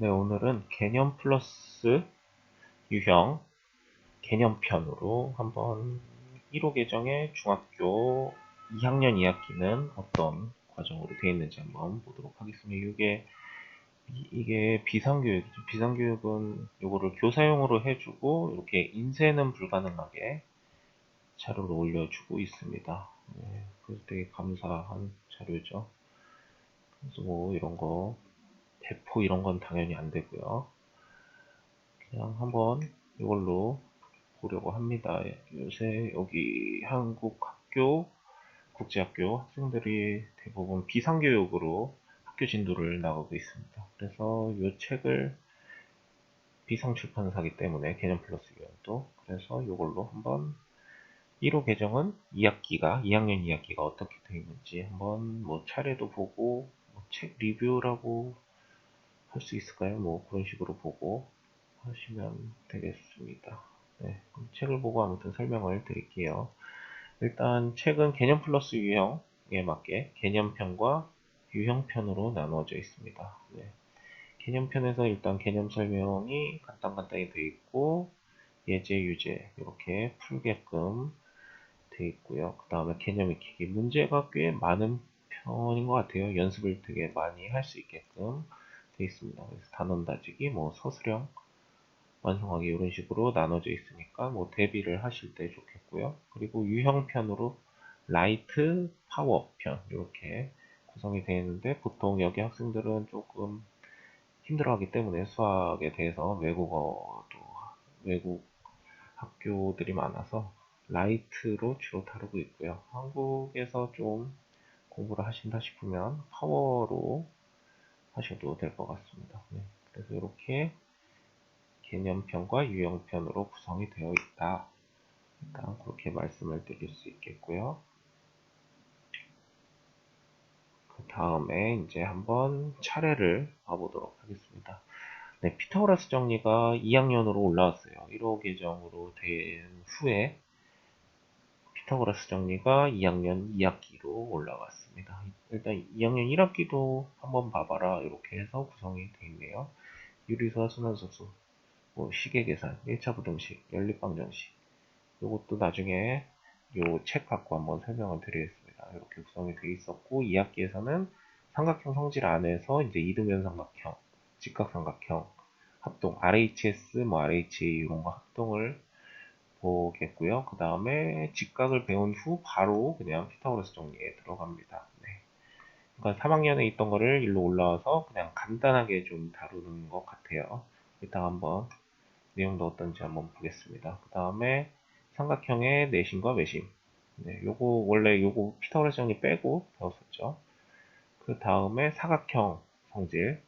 네, 오늘은 개념 플러스 유형 개념편으로 한번 1호 계정의 중학교 2학년 2학기는 어떤 과정으로 되어 있는지 한번 보도록 하겠습니다. 이게 이게 비상교육이죠. 비상교육은 이거를 교사용으로 해주고 이렇게 인쇄는 불가능하게 자료를 올려주고 있습니다. 네, 그래서 되게 감사한 자료죠. 그래서 뭐 이런 거 대포 이런 건 당연히 안 되고요. 그냥 한번 이걸로 보려고 합니다. 요새 여기 한국 학교, 국제학교 학생들이 대부분 비상교육으로 학교 진도를 나가고 있습니다. 그래서 이 책을 비상출판사기 때문에 개념 플러스 유형도 그래서 이걸로 한번 1호 계정은 2학기가 2학년 2학기가 어떻게 되어 있는지 한번 뭐 차례도 보고 뭐 책 리뷰라고 할 수 있을까요? 뭐 그런 식으로 보고 하시면 되겠습니다. 네, 책을 보고 아무튼 설명을 드릴게요. 일단 책은 개념 플러스 유형에 맞게 개념편과 유형편으로 나누어져 있습니다. 네. 개념편에서 일단 개념 설명이 간단간단히 되어 있고 예제, 유제 이렇게 풀게끔 되어 있고요. 그 다음에 개념 익히기 문제가 꽤 많은 편인 것 같아요. 연습을 되게 많이 할 수 있게끔 되어 있습니다. 그래서 단원 다지기, 뭐 서술형 완성하기 이런 식으로 나눠져 있으니까 뭐 대비를 하실 때 좋겠고요. 그리고 유형편으로 라이트, 파워편 이렇게 구성이 되어 있는데 보통 여기 학생들은 조금 힘들어하기 때문에 수학에 대해서 외국어도 외국 학교들이 많아서 라이트로 주로 다루고 있고요. 한국에서 좀 공부를 하신다 싶으면 파워로 하셔도 될 것 같습니다. 네. 그래서 이렇게 개념편과 유형편으로 구성이 되어 있다. 일단 그렇게 말씀을 드릴 수 있겠고요. 그 다음에 이제 한번 차례를 봐보도록 하겠습니다. 네, 피타고라스 정리가 2학년으로 올라왔어요. 1호 계정으로 된 후에 피타고라스 정리가 2학년 2학기로 올라왔습니다. 일단 2학년 1학기도 한번 봐봐라 이렇게 해서 구성이 되어 있네요. 유리수와 순환소수, 뭐 시계 계산, 1차 부등식, 연립방정식 이것도 나중에 요 책 갖고 한번 설명을 드리겠습니다. 이렇게 구성이 되어 있었고 2학기에서는 삼각형 성질 안에서 이제 이등변 삼각형, 직각삼각형, 합동, RHS, 뭐 RHA 이런 거 합동을 보겠고요. 그 다음에 직각을 배운 후 바로 그냥 피타고라스 정리에 들어갑니다. 네. 그러니까 3학년에 있던 거를 일로 올라와서 그냥 간단하게 좀 다루는 것 같아요. 일단 한번 내용도 어떤지 한번 보겠습니다. 그 다음에 삼각형의 내심과 외심. 네, 요거 원래 요거 피타고라스 정리 빼고 배웠었죠. 그 다음에 사각형 성질,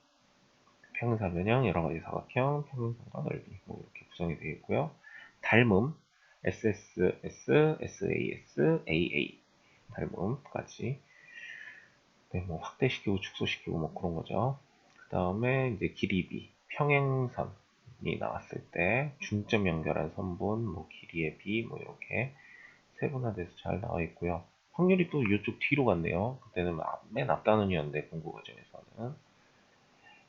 평행사 변형, 여러 가지 사각형, 평행선과 넓이 뭐 이렇게 구성이 되어 있고요. 닮음, SSS, SAS, AA 닮음까지 네, 뭐 확대시키고 축소시키고 뭐 그런 거죠. 그 다음에 이제 길이비, 평행선이 나왔을 때 중점 연결한 선분, 뭐 길이의 비, 뭐 이렇게 세분화돼서 잘 나와 있고요. 확률이 또 이쪽 뒤로 갔네요. 그때는 맨 앞단원이었는데 공부 과정에서는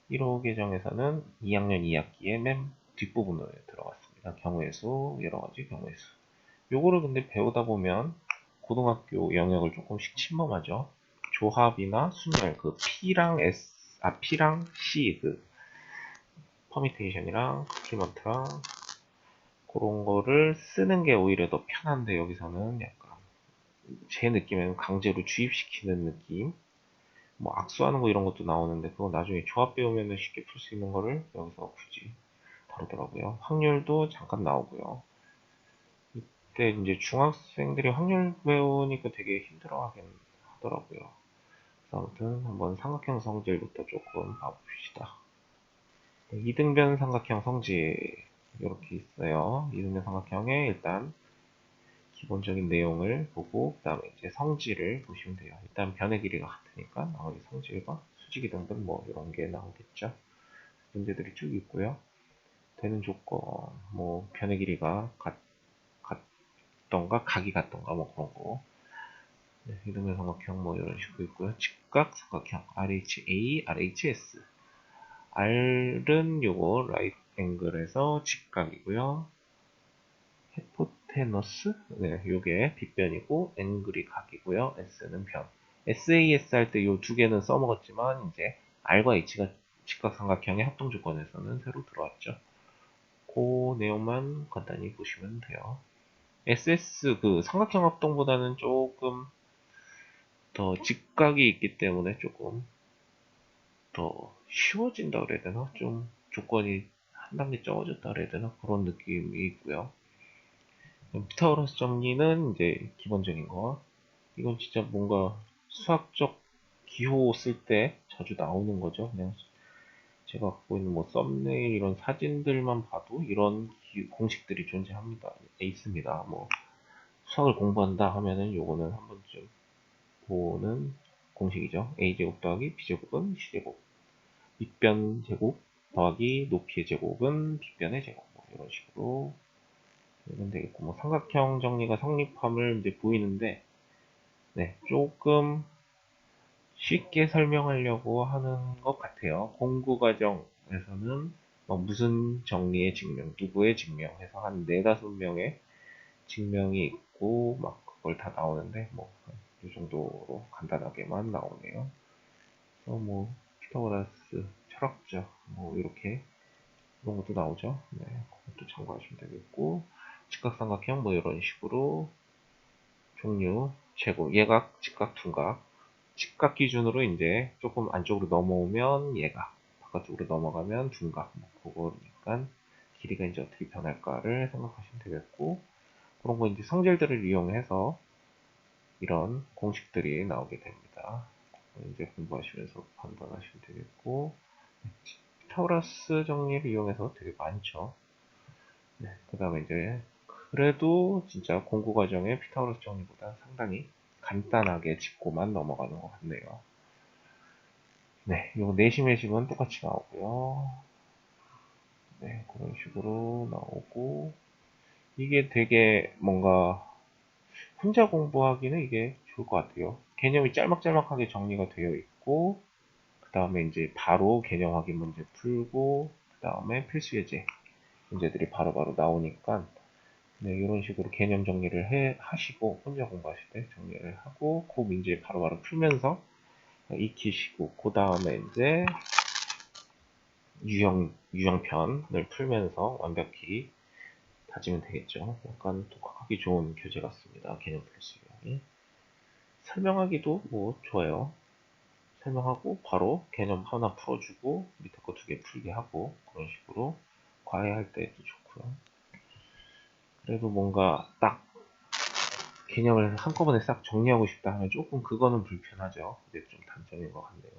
1호 계정에서는 2학년 2학기에 맨 뒷부분으로 들어갔습니다. 경우의 수, 여러 가지 경우의 수. 요거를 근데 배우다 보면 고등학교 영역을 조금씩 침범하죠. 조합이나 순열, 그 P랑 S, 아, P랑 C, 그, 퍼미테이션이랑 스키먼트랑 그런 거를 쓰는 게 오히려 더 편한데 여기서는 약간 제 느낌에는 강제로 주입시키는 느낌 뭐 악수하는 거 이런 것도 나오는데 그거 나중에 조합 배우면 쉽게 풀 수 있는 거를 여기서 굳이 다루더라고요. 확률도 잠깐 나오고요. 이때 이제 중학생들이 확률 배우니까 되게 힘들어 하긴 하더라고요. 아무튼 한번 삼각형 성질부터 조금 봐봅시다. 네, 이등변 삼각형 성질 이렇게 있어요. 이등변 삼각형에 일단 기본적인 내용을 보고 그 다음에 이제 성질을 보시면 돼요. 일단 변의 길이가 같으니까 나머지 성질과 수직이 등등 뭐 이런 게 나오겠죠. 문제들이 쭉 있고요. 되는 조건, 뭐 변의 길이가 같, 같던가 각이 같던가 뭐 그런 거. 네, 이등변 삼각형 뭐 이런 식으로 있고요. 직각 삼각형 RHA, RHS R은 요거 라이트 앵글에서 직각이고요. 헤포테너스 네, 요게 빗변이고 앵글이 각이고요. S는 변. SAS 할 때 요 두 개는 써먹었지만 이제 R과 H가 직각삼각형의 합동 조건에서는 새로 들어왔죠. 그 내용만 간단히 보시면 돼요. SS 그 삼각형 합동보다는 조금 더 직각이 있기 때문에 조금 더 쉬워진다 그래야 되나? 좀 조건이 한 단계 적어졌다 그래야 되나? 그런 느낌이 있고요. 피타고라스 정리는 이제 기본적인 거. 이건 진짜 뭔가 수학적 기호 쓸 때 자주 나오는 거죠. 그냥 제가 갖고 있는 뭐 썸네일 이런 사진들만 봐도 이런 기, 공식들이 존재합니다. 있습니다. 뭐 수학을 공부한다 하면은 요거는 한 번쯤 보는 공식이죠. a제곱 더하기 b제곱은 c제곱 밑변 제곱 더하기 높이의 제곱은 빗변의 제곱 뭐 이런 식으로 되면 되겠고 뭐 삼각형 정리가 성립함을 이제 보이는데 네 조금 쉽게 설명하려고 하는 것 같아요. 공부 과정에서는 뭐 무슨 정리의 증명, 누구의 증명 해서 한 네다섯 명의 증명이 있고 막 그걸 다 나오는데 뭐 이 정도로 간단하게만 나오네요. 그래서 뭐 피타고라스 철학적 뭐 이렇게 이런 것도 나오죠. 네, 그것도 참고하시면 되겠고 직각삼각형 뭐 이런 식으로 종류 최고 예각, 직각, 둔각 직각 기준으로 이제 조금 안쪽으로 넘어오면 얘가 바깥쪽으로 넘어가면 둔각 뭐 그거니까 길이가 이제 어떻게 변할까를 생각하시면 되겠고 그런 거 이제 성질들을 이용해서 이런 공식들이 나오게 됩니다. 이제 공부하시면서 판단하시면 되겠고 타우라스 정리를 이용해서 되게 많죠. 네, 그 다음에 이제 그래도 진짜 공부 과정에 피타고라스 정리보다 상당히 간단하게 짚고만 넘어가는 것 같네요. 네, 이거 내심 외심은 똑같이 나오고요. 네, 그런 식으로 나오고 이게 되게 뭔가 혼자 공부하기는 이게 좋을 것 같아요. 개념이 짤막짤막하게 정리가 되어 있고 그 다음에 이제 바로 개념 확인 문제 풀고 그 다음에 필수 예제 문제들이 바로바로 바로 나오니까 네, 이런 식으로 개념 정리를 해, 하시고, 혼자 공부하실 때 정리를 하고, 그 문제 바로바로 바로 풀면서 익히시고, 그 다음에 이제 유형, 유형편을 풀면서 완벽히 다지면 되겠죠. 약간 독학하기 좋은 교재 같습니다. 개념 유형이. 설명하기도 뭐 좋아요. 설명하고 바로 개념 하나 풀어주고 밑에 거 두 개 풀게 하고 그런 식으로 과외할 때도 좋고요. 그래도 뭔가 딱 개념을 한꺼번에 싹 정리하고 싶다 하면 조금 그거는 불편하죠. 근데 좀 단점인 것 같네요.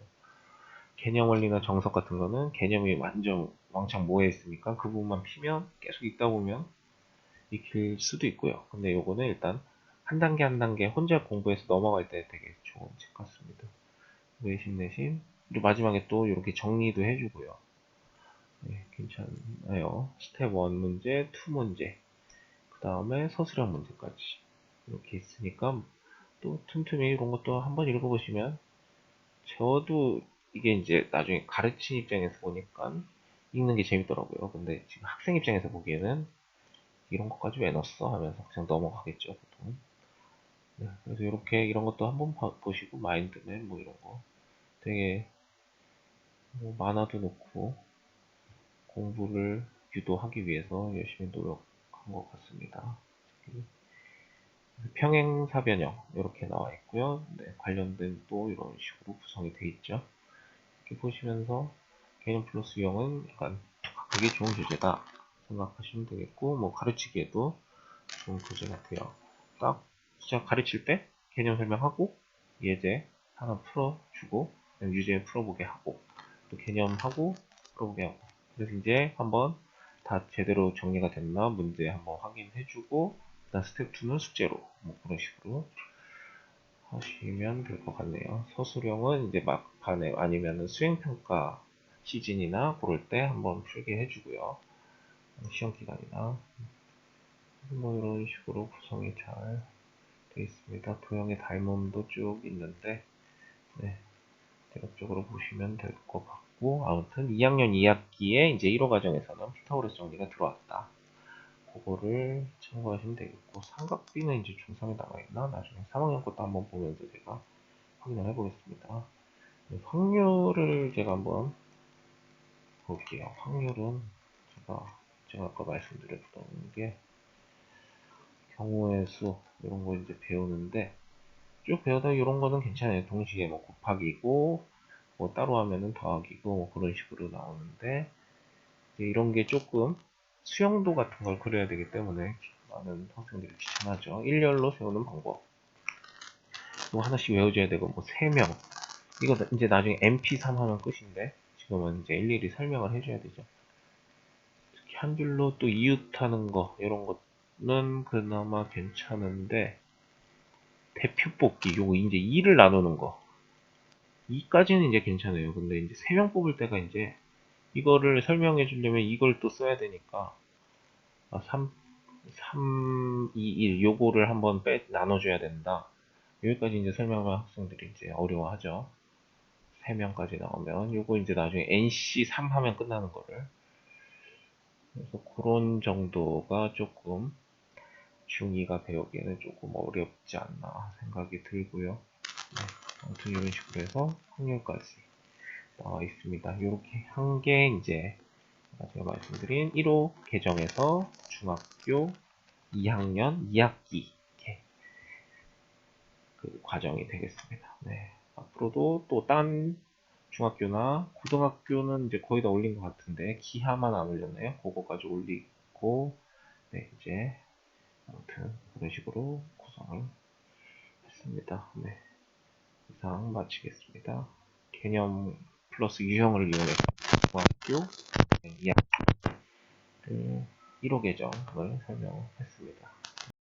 개념 원리나 정석 같은 거는 개념이 완전 왕창 모여 있으니까 그 부분만 피면 계속 있다 보면 익힐 수도 있고요. 근데 요거는 일단 한 단계 한 단계 혼자 공부해서 넘어갈 때 되게 좋은 책 같습니다. 내심 내심 그리고 마지막에 또 이렇게 정리도 해주고요. 네, 괜찮아요. 스텝 1 문제, 2 문제 다음에 서술형 문제까지 이렇게 있으니까 또 틈틈이 이런 것도 한번 읽어보시면 저도 이게 이제 나중에 가르친 입장에서 보니까 읽는 게 재밌더라고요. 근데 지금 학생 입장에서 보기에는 이런 것까지 왜 넣었어? 하면서 그냥 넘어가겠죠, 보통. 네, 그래서 이렇게 이런 것도 한번 보시고 마인드맵 뭐 이런 거 되게 뭐 만화도 놓고 공부를 유도하기 위해서 열심히 노력 것 같습니다. 평행사변형 이렇게 나와 있고요. 네, 관련된 또 이런 식으로 구성이 되어 있죠. 이렇게 보시면서 개념 플러스 유형은 약간 그게 좋은 교재다 생각하시면 되겠고 뭐 가르치기에도 좋은 교재 같아요. 딱 진짜 가르칠 때 개념 설명하고 예제 하나 풀어주고 유제 풀어보게 하고 또 개념하고 풀어보게 하고 그래서 이제 한번 다 제대로 정리가 됐나 문제 한번 확인해주고 일단 스텝 2는 숙제로 뭐 그런 식으로 하시면 될 것 같네요. 서술형은 이제 막판에 아니면은 수행평가 시즌이나 그럴 때 한번 풀게 해주고요. 시험 기간이나 뭐 이런 식으로 구성이 잘 되어 있습니다. 도형의 닮음도 쭉 있는데 네, 대략적으로 보시면 될 것 같고 아무튼 2학년 2학기에 이제 1호 과정에서는 피타고라스 정리가 들어왔다. 그거를 참고하시면 되겠고 삼각비는 이제 중3에 나와있나? 나중에 3학년 것도 한번 보면서 제가 확인을 해보겠습니다. 네, 확률을 제가 한번 볼게요. 확률은 제가 제가 아까 말씀드렸던 게 경우의 수 이런 거 이제 배우는데 쭉 배우다 이런 거는 괜찮아요. 동시에 뭐 곱하기고 뭐 따로 하면은 더하기고 뭐 그런 식으로 나오는데 이런 게 조금 수영도 같은 걸 그려야 되기 때문에 많은 학생들이 귀찮아죠. 일렬로 세우는 방법. 또 하나씩 외워줘야 되고 뭐 3명 이거 나- 이제 나중에 MP3 하면 끝인데 지금은 이제 일일이 설명을 해줘야 되죠. 특히 한 줄로 또 이웃하는 거 이런 거는 그나마 괜찮은데 대표 뽑기 요거 이제 2를 나누는 거 2까지는 이제 괜찮아요. 근데 이제 3명 뽑을 때가 이제 이거를 설명해 주려면 이걸 또 써야 되니까 아, 3, 3, 2, 1 요거를 한번 빼 나눠줘야 된다. 여기까지 이제 설명을 학생들이 이제 어려워하죠. 3명까지 나오면 요거 이제 나중에 NC 3 하면 끝나는 거를 그래서 그런 정도가 조금 중2가 배우기에는 조금 어렵지 않나 생각이 들고요. 네, 아무튼 이런 식으로 해서 확률까지 나와 있습니다. 이렇게 한게 이제 제가 말씀드린 1호 개정에서 중학교 2학년 2학기 이렇게 그 과정이 되겠습니다. 네, 앞으로도 또 딴 중학교나 고등학교는 이제 거의 다 올린 것 같은데 기하만 안 올렸나요? 그거까지 올리고 네 이제 아무튼 그런 식으로 구성을 했습니다. 네 이상 마치겠습니다. 개념 플러스 유형을 이용해서 중학교 2학기 1호 개정을 설명해